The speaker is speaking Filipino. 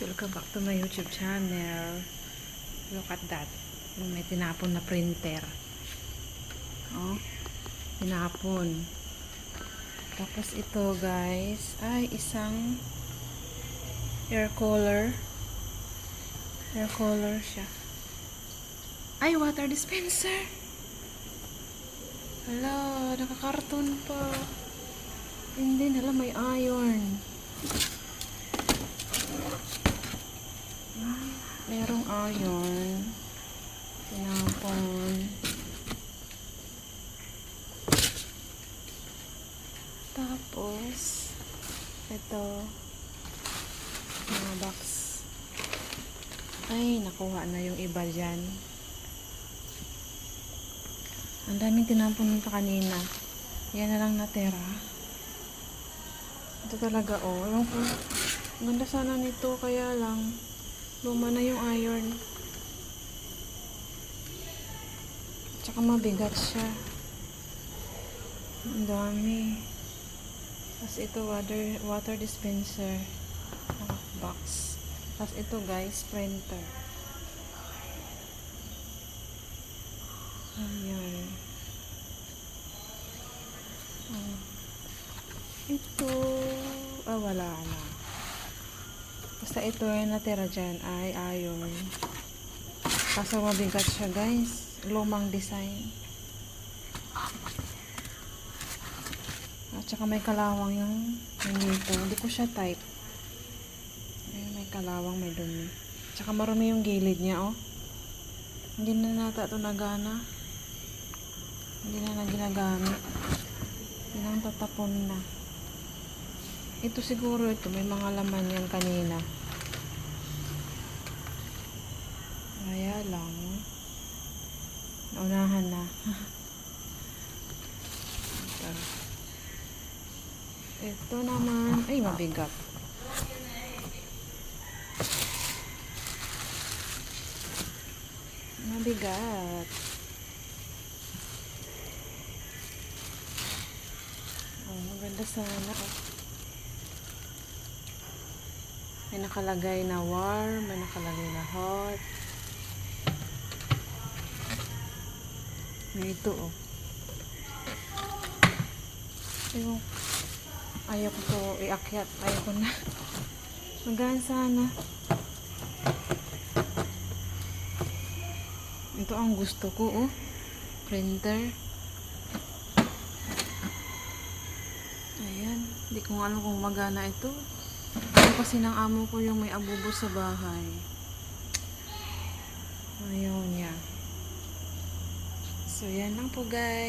welcome back to my YouTube channel. Look at that. May tinapon na printer. Oh, tinapon. Tapos ito guys, ay isang air cooler. Air cooler siya. Ay, water dispenser. Hala, nakakarton pa. Hindi, hala, may iron. Merong iron. Tinapon. Tapos, ito. Mga box. Ay, nakuha na yung iba dyan. Ang daming tinapon nito kanina. Yan na lang natira. Ito talaga, oh. Ewan Ganda sana nito, kaya lang. Luma na yung iron. Tsaka mabigat siya. Ang dami. Tapos ito, water, water dispenser. Box. Tapos ito guys, printer. Ayan. Oh. Ito. Ah, wala na. Basta ito yung natira dyan ay iron. Kaso mabigat siya guys. Lumang design. At saka may kalawang yung nandito. Hindi ko siya type. Ayun, may kalawang, may dumi. Tsaka marumi yung gilid niya, oh. Hindi na nata ito nagana. Hindi na na ginagamit. Yun ang tatapon na. Ito siguro ito, may mga laman yan kanina. Kaya lang. Naunahan na. ito. ito naman, ay mabigat. Mabigat. Oh, maganda sana. Oh. May nakalagay na warm, may nakalagay na hot. May ito oh. Ayaw, ayaw ko to iakyat. Ayaw ko na. Magaan sana. Ito ang gusto ko oh. Printer. Ayan. Hindi ko alam kung magana ito. Kasi ng amo ko yung may abubo sa bahay. Ayaw niya. So, yan lang po guys.